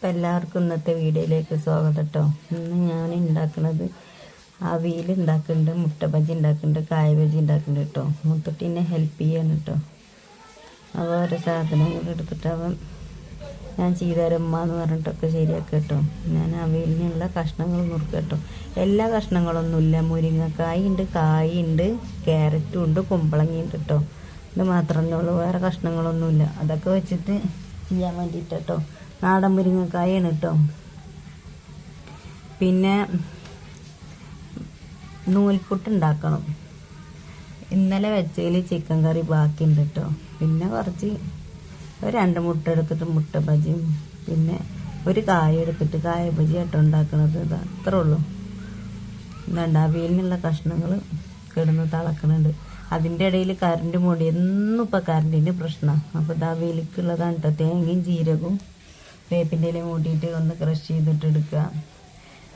അപ്പം എല്ലാവർക്കും ഇന്നത്തെ വീഡിയോയിലേക്ക് സ്വാഗതം കേട്ടോ ഇന്ന് ഞാൻ ഉണ്ടാക്കുന്നത് അവിയൽ ഉണ്ടാക്കുന്നുണ്ട് മുട്ട ബജി ഉണ്ടാക്കുന്നുണ്ട് കായ ബജി ഉണ്ടാക്കുന്നുണ്ട് കേട്ടോ മുത്തട്ടിനെ ഹെൽപ്പ് ചെയ്യാണ് കേട്ടോ അവ ഓരോ സാധനങ്ങൾ എടുത്തിട്ട് അവൻ ഞാൻ ചെയ്തരമ്മ എന്ന് പറഞ്ഞിട്ടൊക്കെ ശരിയാക്കി കേട്ടോ ഞാൻ അവിയിലുള്ള കഷ്ണങ്ങൾ നുറുക്കുക കേട്ടോ എല്ലാ കഷ്ണങ്ങളൊന്നുമില്ല. മുരിങ്ങക്കായ ഉണ്ട് കായ ഉണ്ട് ക്യാരറ്റും ഉണ്ട് കുമ്പളങ്ങിയുണ്ട് കേട്ടോ ഇത് മാത്രമേ ഉള്ളൂ. വേറെ കഷ്ണങ്ങളൊന്നുമില്ല. അതൊക്കെ വെച്ചിട്ട് ചെയ്യാൻ വേണ്ടിയിട്ട് കേട്ടോ നാടൻ മുരിങ്ങക്കായാണ് കേട്ടോ പിന്നെ നൂൽപുട്ട് ഉണ്ടാക്കണം. ഇന്നലെ വെച്ചതിൽ ചിക്കൻ കറി ബാക്കിയുണ്ട് കേട്ടോ പിന്നെ കുറച്ച് ഒരു രണ്ട് മുട്ട എടുത്തിട്ട് മുട്ട ബജിയും പിന്നെ ഒരു കായ എടുത്തിട്ട് കായ ബജി ആട്ടോ ഉണ്ടാക്കണത്. ഇത് അത്രേ ഉള്ളൂ. എന്താണ്ട് അവിയലിനുള്ള കഷ്ണങ്ങൾ കിടന്ന് തിളക്കണുണ്ട്. അതിന്റെ ഇടയിൽ കറണ്ട് മൂടി. എന്നും ഇപ്പം കറണ്ടിന്റെ പ്രശ്നമാണ് അപ്പോൾ ഇതാ വിലക്കുള്ളതാണ് കേട്ടോ തേങ്ങയും ജീരകവും വേപ്പിന്റെ ഇല മൂടിയിട്ട് ഒന്ന് ക്രഷ് ചെയ്തിട്ട് എടുക്കുക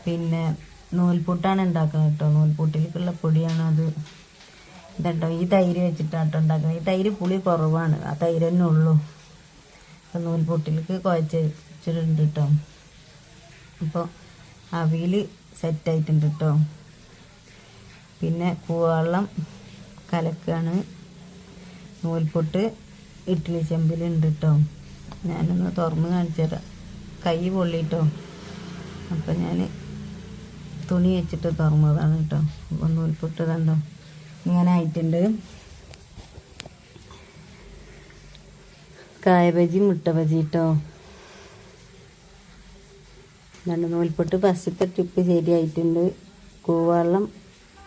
പിന്നെ നൂൽപുട്ടാണ് ഉണ്ടാക്കുന്നത് കേട്ടോ നൂൽപുട്ടിലേക്കുള്ള പൊടിയാണ് അത്. ഇതട്ടോ ഈ തൈര് വെച്ചിട്ടാട്ടോ ഉണ്ടാക്കുന്നത് ഈ തൈര് പുളി കുറവാണ്. ആ തൈര് തന്നെ ഉള്ളൂ. അപ്പം നൂൽപുട്ടിലേക്ക് കുഴച്ച് വെച്ചിട്ടുണ്ട് കേട്ടോ അപ്പോൾ അവിയിൽ സെറ്റായിട്ടുണ്ട് കേട്ടോ പിന്നെ കൂവെള്ളം കലക്കാണ്. നൂൽപുട്ട് ഇഡ്ഡലി ചെമ്പിലുണ്ട് കേട്ടോ ഞാനൊന്ന് തുറന്ന് കാണിച്ചു തരാം. കൈ പൊള്ളിട്ടോ? അപ്പം ഞാൻ തുണി വെച്ചിട്ട് തുറന്നതാണ് കേട്ടോ അപ്പം നൂൽപൊട്ട് കണ്ടോ? ഇങ്ങനെ ആയിട്ടുണ്ട്. കായബജി മുട്ട ബജി കേട്ടോ രണ്ട് നൂൽപൊട്ട്. ഫസ്റ്റത്തെ ട്രിപ്പ് ശരിയായിട്ടുണ്ട്. കൂവെള്ളം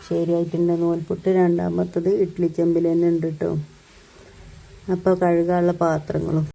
ശരിയായിട്ടുണ്ട്. നൂൽപുട്ട് രണ്ടാമത്തത് ഇഡ്ലി ചെമ്പിൽ തന്നെ ഉണ്ട് കേട്ടോ അപ്പോൾ കഴുകാനുള്ള പാത്രങ്ങളും.